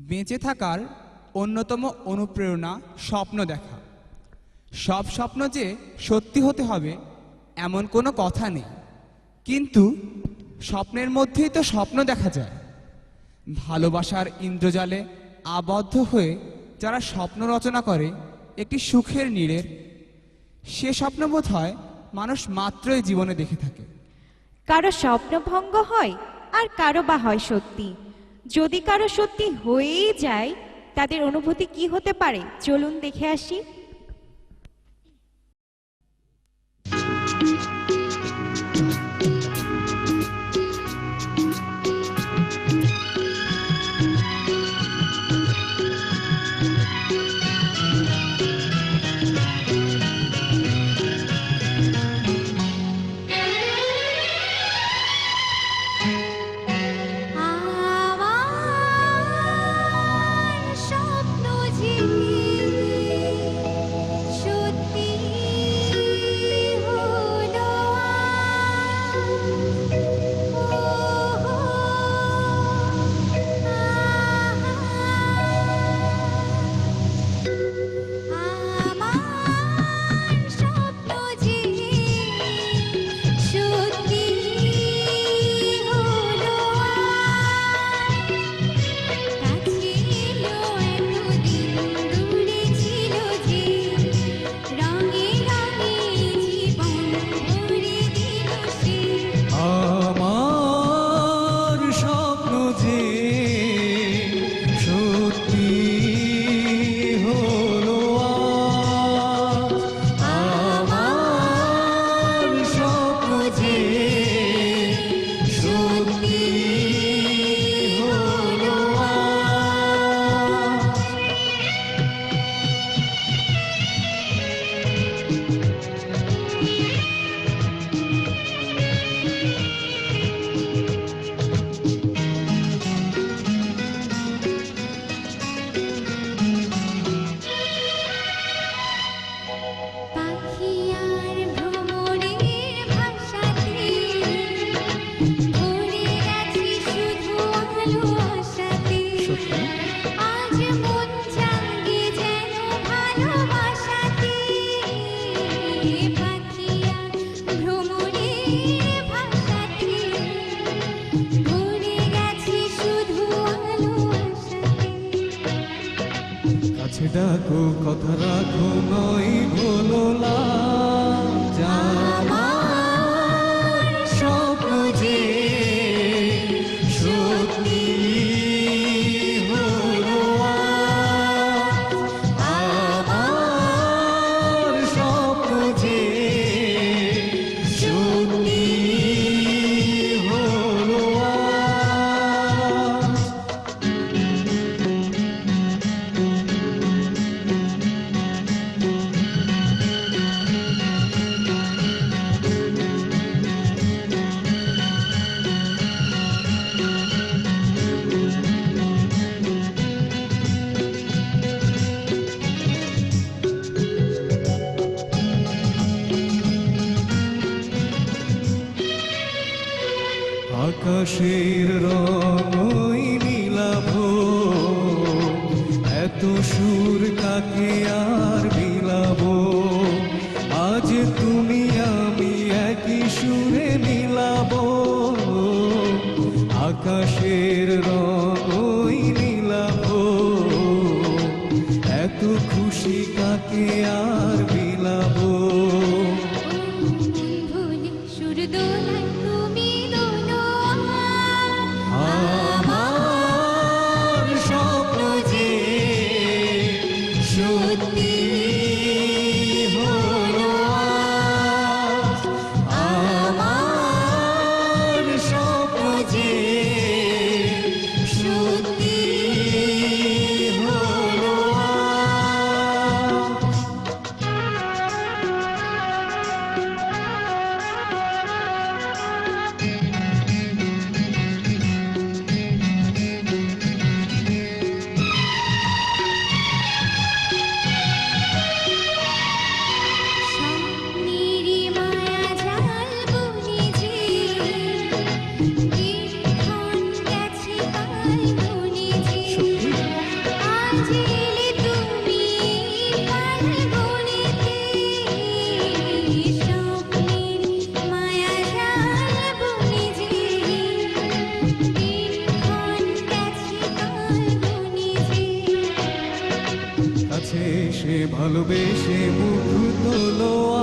বেঁচে থাকার অন্যতম অনুপ্রেরণা স্বপ্ন দেখা। সব স্বপ্ন যে সত্যি হতে হবে, এমন কোনো কথা নেই। কিন্তু স্বপ্নের মধ্যেই তো স্বপ্ন দেখা যায়। ভালোবাসার ইন্দ্রজালে আবদ্ধ হয়ে যারা স্বপ্ন রচনা করে, একটি সুখের নীড়ের, সে স্বপ্ন বোধ হয় মানুষ মাত্রই জীবনে দেখে থাকে। কারও স্বপ্নভঙ্গ হয় আর কারও বা হয় সত্যি। যদি কারও সত্যি হয়েই যায় তাদের অনুভূতি কি হতে পারে? চলুন দেখে আসি। you. আকাশের রঙই নীলাভ। এত সুর কাকে আর মিলাব আজ তুমি, আমি একই সুরে মিলাব আকাশের রঙই নীলাভ। এত খুশি কাকে আর মিলাবো ভালোবেসে মুখ তোলো